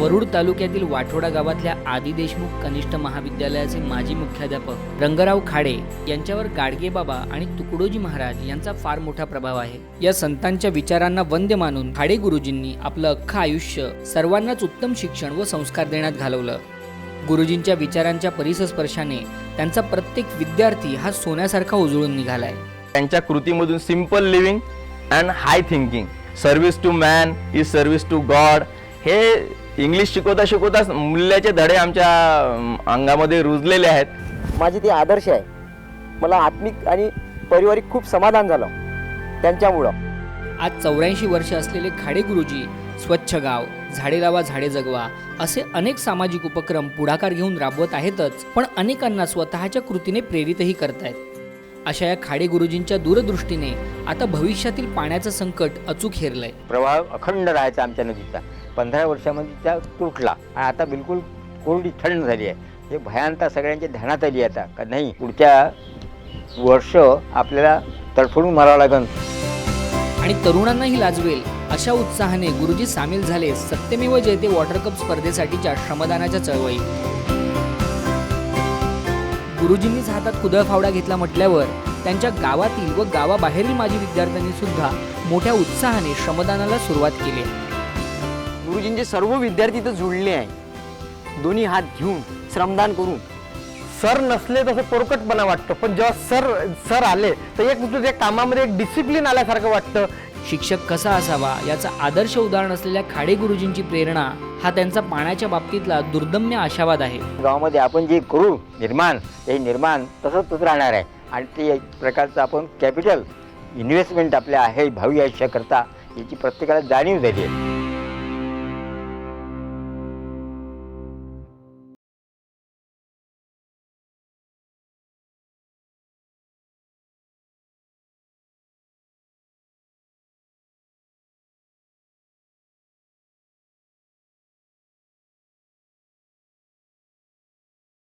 वरुड तालुक्यातील वाठोडा गावातल्या आदी देशमुख कनिष्ठ महाविद्यालयाचे माजी मुख्याध्यापक रंगराव खाडे यांच्यावर गाडगे बाबा आणि तुकडोजी महाराज यांचा फार मोठा प्रभाव आहे. या संतांच्या विचारांना वंद्य मानून खाडे गुरुजींनी आपलं अख्खं आयुष्य सर्वांनाच उत्तम शिक्षण व संस्कार देण्यात घालवलं. गुरुजींच्या विचारांच्या परिसस्पर्शाने त्यांचा प्रत्येक विद्यार्थी हा सोन्यासारखा उजळून निघालाय. त्यांच्या कृतीमधून simple living and high thinking service to man is service to God हे इंग्लिश शिकवता शिकवता मूल्याचे धडे आमच्या अंगामध्ये रुजलेले आहेत. माझी ती आदर्श आहे. मला आत्मिक आणि पारिवारिक खूप समाधान झालं. त्यांच्यामुळं. आज चौऱ्याऐंशी वर्ष असलेले खाडे गुरुजी स्वच्छ गाव. झाडे लावा झाडे जगवा असे अनेक सामाजिक उपक्रम पुढाकार घेऊन राबवत आहेतच पण अनेकांना स्वतःच्या कृतीने प्रेरितही करतायत. अशा या खाडे गुरुजींच्या दूरदृष्टीने आता भविष्यातील पाण्याचं संकट अचूक हेरलंय. प्रवाह अखंड राहायचा आमच्या नदीचा. पंधरा वर्षामध्ये त्या तुटला आणि आता बिलकुल कोरडी थंड झाली आहे. हे भयांता सगळ्यांच्या ध्यानात आली आता. का नाही पुढच्या वर्ष आपल्याला तडफडून मारावं लागेल. आणि तरुणांनाही लाजवेल. अशा उत्साहाने गुरुजी सामील झाले सत्यमेव जयते वॉटर कप स्पर्धेसाठीच्या श्रमदानाच्या चळवळीत गुरुजींनीच हातात कुदळ फावडा घेतला म्हटल्यावर त्यांच्या गावातील व गावाबाहेरील माजी विद्यार्थ्यांनी सुद्धा मोठ्या उत्साहाने श्रमदानाला सुरुवात केली. गुरुजींचे सर्व विद्यार्थी तर जुळले आहे. दोन्ही हात घेऊन श्रमदान करून सर नसले तसं पोरकटपणा वाटतं. पण जेव्हा सर सर आले तर एक तुझ्या कामामध्ये एक डिसिप्लिन आल्यासारखं वाटतं. शिक्षक कसा असावा याचा आदर्श उदाहरण असलेल्या खाडे गुरुजींची प्रेरणा हा त्यांचा पाण्याच्या बाबतीतला दुर्दम्य आशावाद आहे. गावामध्ये आपण जे करू निर्माण हे निर्माण तसंच तसं राहणार आहे. आणि ते एक प्रकारचं आपण कॅपिटल इन्व्हेस्टमेंट आपल्या आहे भावी आयुष्याकरता याची प्रत्येकाला जाणीव झाली आहे.